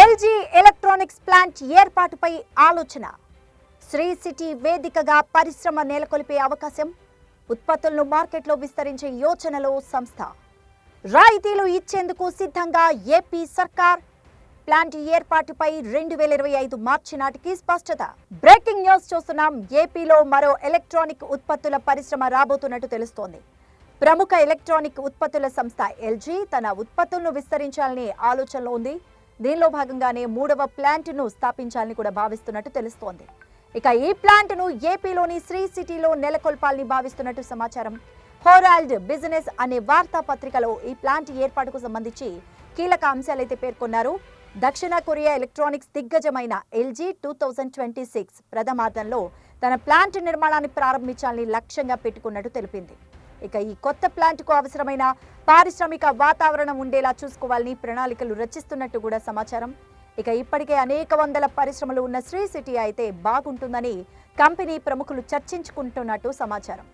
LG electronics plant ఏర్పాటుపై ఆలోచన. Shri city వేదికగా పరిశ్రమ నెలకొల్పే అవకాశం ఉత్పత్తులను మార్కెట్లో విస్తరించే యోచనలో సంస్థ. రాయితీలు ఇచ్చేందుకు సిద్ధంగా ఏపీ సర్కార్. ప్లాంట్ ఏర్పాటుపై రెండు వేల ఇరవై ఐదు మార్చి నాటికి స్పష్టత. బ్రేకింగ్ న్యూస్ చూస్తున్నాం ఏపీలో మరో ఎలక్ట్రానిక్ ఉత్పత్తుల పరిశ్రమ రాబోతున్నట్టు తెలుస్తోంది. ప్రముఖ ఎలక్ట్రానిక్ ఉత్పత్తుల సంస్థ ఎల్జీ తన ఉత్పత్తులను విస్తరించాలనే ఆలోచనలో ఉంది. దీనిలో భాగంగానే మూడవ ప్లాంట్ను స్థాపించాలని కూడా భావిస్తున్నట్టు తెలుస్తోంది. ఇక ఈ ప్లాంట్ను ఏపీలోని శ్రీ సిటీలో నెలకొల్పాలని భావిస్తున్నట్టు సమాచారం. హోరాల్డ్ బిజినెస్ అనే వార్తాపత్రికలో ఈ ప్లాంట్ ఏర్పాటుకు సంబంధించి కీలక అంశాలైతే పేర్కొన్నారు. దక్షిణ Korea electronics దిగ్గజమైన LG two thousand twenty six ప్రథమార్థంలో తన ప్లాంట్ నిర్మాణాన్ని ప్రారంభించాలని లక్ష్యంగా పెట్టుకున్నట్టు తెలిపింది. ఇక ఈ కొత్త ప్లాంట్కు అవసరమైన పారిశ్రామిక వాతావరణం ఉండేలా చూసుకోవాలని ప్రణాళికలు రచిస్తున్నట్టు కూడా సమాచారం. ఇక ఇప్పటికే అనేక వందల పరిశ్రమలు ఉన్న శ్రీ సిటీ అయితే బాగుంటుందని కంపెనీ ప్రముఖులు చర్చించుకుంటున్నట్టు సమాచారం.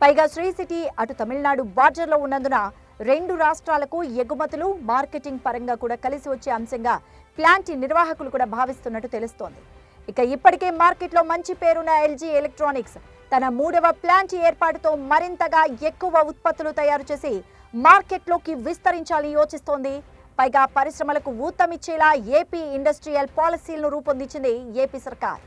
పైగా శ్రీ సిటీ అటు తమిళనాడు బార్డర్లో ఉన్నందున రెండు రాష్ట్రాలకు ఎగుమతులు మార్కెటింగ్ పరంగా కూడా కలిసి వచ్చే అంశంగా ప్లాంట్ నిర్వాహకులు కూడా భావిస్తున్నట్టు తెలుస్తోంది. ఇక ఇప్పటికే మార్కెట్లో మంచి పేరున్న ఎల్జీ ఎలక్ట్రానిక్స్ తన మూడవ ప్లాంట్ ఏర్పాటుతో మరింతగా ఎక్కువ ఉత్పత్తులు తయారు చేసి మార్కెట్లోకి విస్తరించాలని యోచిస్తోంది. పైగా పరిశ్రమలకు ఊతమిచ్చేలా ఏపీ ఇండస్ట్రియల్ పాలసీలను రూపొందించింది ఏపీ సర్కార్.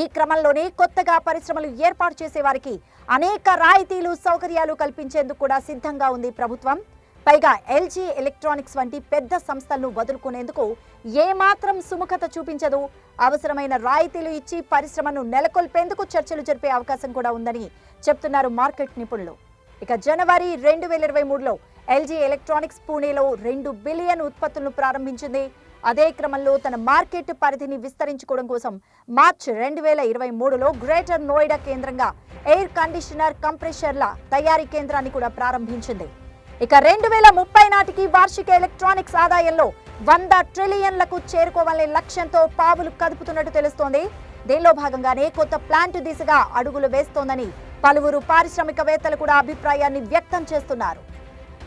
ఈ క్రమంలోనే కొత్తగా పరిశ్రమలు ఏర్పాటు చేసే వారికి అనేక రాయితీలు సౌకర్యాలు కల్పించేందుకు కూడా సిద్ధంగా ఉంది ప్రభుత్వం. పైగా ఎల్జీ ఎలక్ట్రానిక్స్ వంటి పెద్ద సంస్థలను వదులుకునేందుకు ఏమాత్రం సుముఖత చూపించదు. అవసరమైన రాయితీలు ఇచ్చి పరిశ్రమను నెలకొల్పేందుకు చర్చలు జరిపే అవకాశం కూడా ఉందని చెప్తున్నారు మార్కెట్ నిపుణులు. ఇక జనవరి రెండు వేల ఇరవై మూడులో ఎల్జీ ఎలక్ట్రానిక్స్ పూణేలో రెండు బిలియన్ ఉత్పత్తులను ప్రారంభించింది. అదే క్రమంలో తన మార్కెట్ పరిధిని విస్తరించుకోవడం కోసం మార్చ్ రెండు వేల ఇరవై మూడులో గ్రేటర్ నోయిడా కేంద్రంగా ఎయిర్ కండిషనర్ కంప్రెషర్ల తయారీ కేంద్రాన్ని కూడా ప్రారంభించింది. ఇక రెండు వేల ముప్పై నాటికి వార్షిక ఎలక్ట్రానిక్స్ ఆదాయంలో వంద ట్రిలియన్లకు చేరుకోవాలనే లక్ష్యంతో పావులు కదుపుతున్నట్టు తెలుస్తోంది. దీనిలో భాగంగానే కొత్త ప్లాంట్ దిశగా అడుగులు వేస్తోందని పలువురు పారిశ్రామికవేత్తలు కూడా అభిప్రాయాన్ని వ్యక్తం చేస్తున్నారు.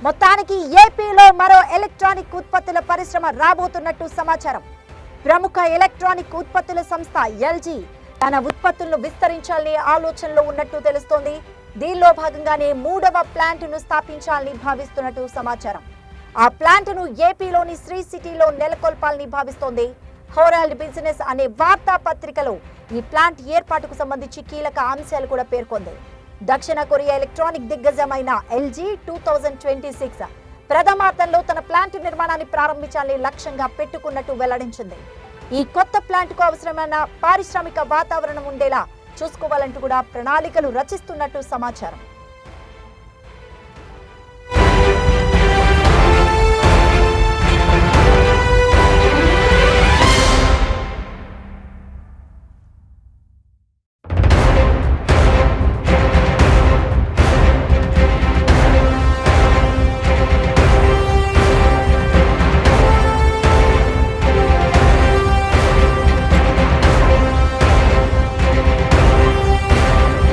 మొత్తానికి ఏపీలో మరో ఎలక్ట్రానిక్ ఉత్పత్తుల పరిశ్రమ రాబోతున్నట్టు సమాచారం. ప్రముఖ ఎలక్ట్రానిక్ ఉత్పత్తుల సంస్థ ఎల్జీ తన ఉత్పత్తులను విస్తరించాలనే ఆలోచనలో ఉన్నట్టు తెలుస్తోంది. దీనిలో భాగంగానే మూడవ ప్లాంట్ను స్థాపించాలని భావిస్తున్నట్టు సమాచారం. ఆ ప్లాంట్ను ఏపీలోని శ్రీ సిటీలో నెలకొల్పాలని భావిస్తోంది. హోరాల్డ్ బిజినెస్ అనే వార్తాపత్రికలో ఈ ప్లాంట్ ఏర్పాటుకు సంబంధించి కీలక అంశాలు కూడా పేర్కొంది. దక్షిణ Korea electronic దిగ్గజమైన LG two thousand twenty six ప్రథమార్థంలో తన ప్లాంట్ నిర్మాణాన్ని ప్రారంభించాలని లక్ష్యంగా పెట్టుకున్నట్టు వెల్లడించింది. ఈ కొత్త ప్లాంట్కు అవసరమైన పారిశ్రామిక వాతావరణం ఉండేలా చూసుకోవాలంటూ కూడా ప్రణాళికలు రచిస్తున్నట్టు సమాచారం.